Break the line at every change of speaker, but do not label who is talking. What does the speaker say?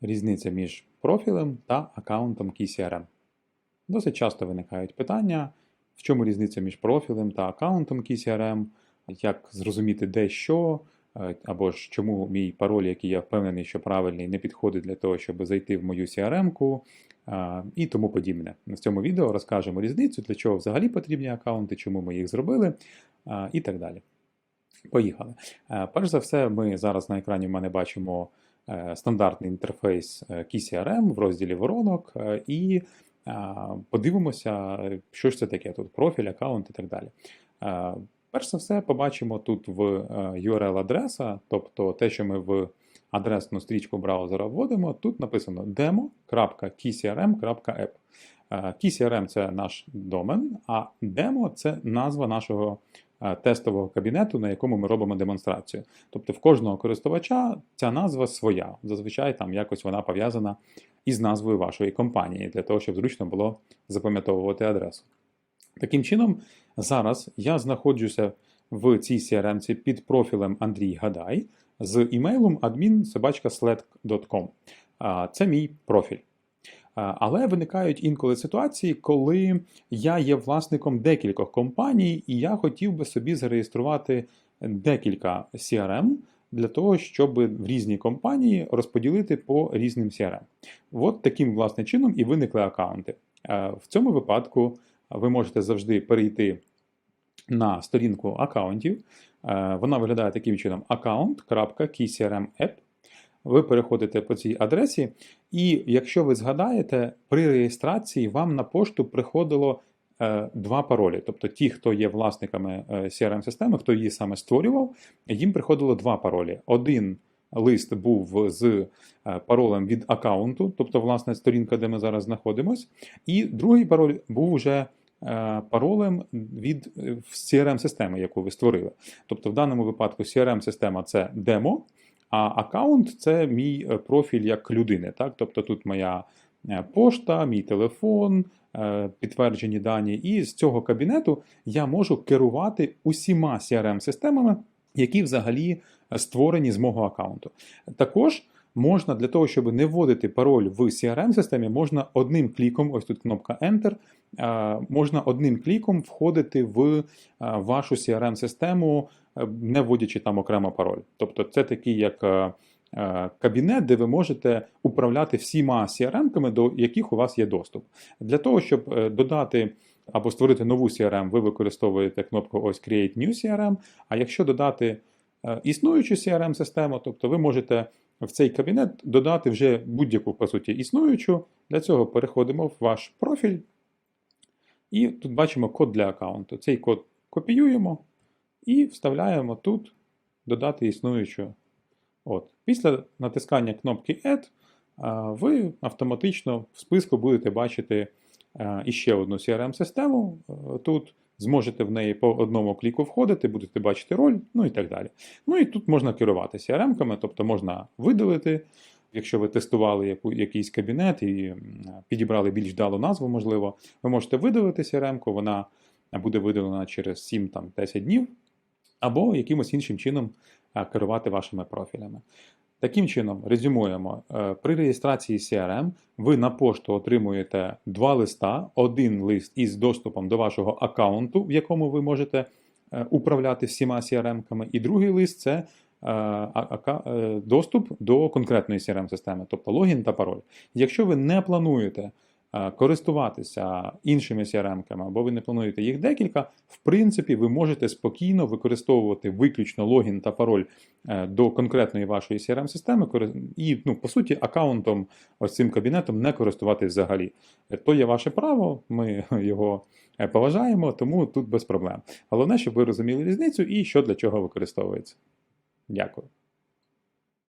Різниця між профілем та аккаунтом KeyCRM. Досить часто виникають питання, в чому різниця між профілем та аккаунтом KeyCRM, як зрозуміти де що, е, або ж чому мій пароль, який я впевнений, що правильний, не підходить для того, щоб зайти в мою CRM-ку і тому подібне. В цьому відео розкажемо різницю, для чого взагалі потрібні аккаунти, чому ми їх зробили і так далі. Поїхали. Перш за все, ми зараз на екрані в мене бачимо е, стандартний інтерфейс е, KeyCRM в розділі воронок, е, і подивимося, що ж це таке тут профіль, аккаунт і так далі. Перш за все, побачимо тут в е, URL-адреса, тобто те, що ми в адресну стрічку браузера вводимо, тут написано demo.keycrm.app. Е, це наш домен, а demo – це назва нашого е, тестового кабінету, на якому ми робимо демонстрацію. Тобто в кожного користувача ця назва своя. Зазвичай там якось вона пов'язана із назвою вашої компанії, для того, щоб зручно було запам'ятовувати адресу. Таким чином, зараз я знаходжуся в цій CRM під профілем Андрій Гадай з імейлом admin.slack.com. Це мій профіль. Але виникають інколи ситуації, коли я є власником декількох компаній, і я хотів би собі зареєструвати декілька CRM для того, щоб в різні компанії розподілити по різним CRM. От таким власне чином і виникли аккаунти. В цьому випадку ви можете завжди перейти на сторінку аккаунтів. Е, Вона виглядає таким чином: account.keycrm.app. Ви переходите по цій адресі, і якщо ви згадаєте, при реєстрації вам на пошту приходило е, два паролі. Тобто ті, хто є власниками е, CRM-системи, хто її саме створював, їм приходило два паролі. Один лист був з паролем від аккаунту, тобто, власне, сторінка, де ми зараз знаходимось, і другий пароль був уже паролем від е, CRM-системи, яку ви створили. Тобто, в даному випадку CRM-система це демо. А аккаунт це мій е, профіль як людини. Так? Тобто тут моя е, пошта, мій телефон, е, підтверджені дані. І з цього кабінету я можу керувати усіма CRM-системами, які взагалі створені з мого аккаунту. Також можна для того, щоб не вводити пароль в CRM-системі, можна одним кліком, ось тут кнопка Enter, можна одним кліком входити в вашу CRM-систему, е, не вводячи там окремо пароль. Тобто це такий як е, е, кабінет, де ви можете управляти всіма CRM-ками, до яких у вас є доступ. Для того, щоб додати або створити нову CRM, ви використовуєте кнопку ось Create New CRM, а якщо додати існуючу CRM-систему, тобто ви можете в цей кабінет додати вже будь-яку, по суті, існуючу. Для цього переходимо в ваш профіль. І тут бачимо код для аккаунту. Цей код копіюємо і вставляємо тут додати існуючу. От. Після натискання кнопки Add ви автоматично в списку будете бачити а, іще одну CRM-систему. е, Тут зможете в неї по одному кліку входити, будете бачити роль, ну і так далі. Ну і тут можна керувати CRM-ками, тобто можна видалити, якщо ви тестували яку, якийсь кабінет і підібрали більш вдалу назву, можливо, ви можете видалити CRM-ку, вона буде видалена через 7-10 днів, або якимось іншим чином керувати вашими профілями. Таким чином, резюмуємо, Е, при реєстрації CRM ви на пошту отримуєте два листа: один лист із доступом до вашого аккаунту, в якому ви можете е, управляти всіма CRM-ками, і другий лист це е, доступ до конкретної CRM-системи, тобто логін та пароль. Якщо ви не плануєте користуватися іншими CRM-ками, або ви не плануєте їх декілька, в принципі, ви можете спокійно використовувати виключно логін та пароль е, до конкретної вашої CRM-системи і, ну, по суті, аккаунтом, ось цим кабінетом не користуватись взагалі. Е, То є ваше право, ми його е, поважаємо, тому тут без проблем. Головне, щоб ви розуміли різницю і що для чого використовується. Дякую.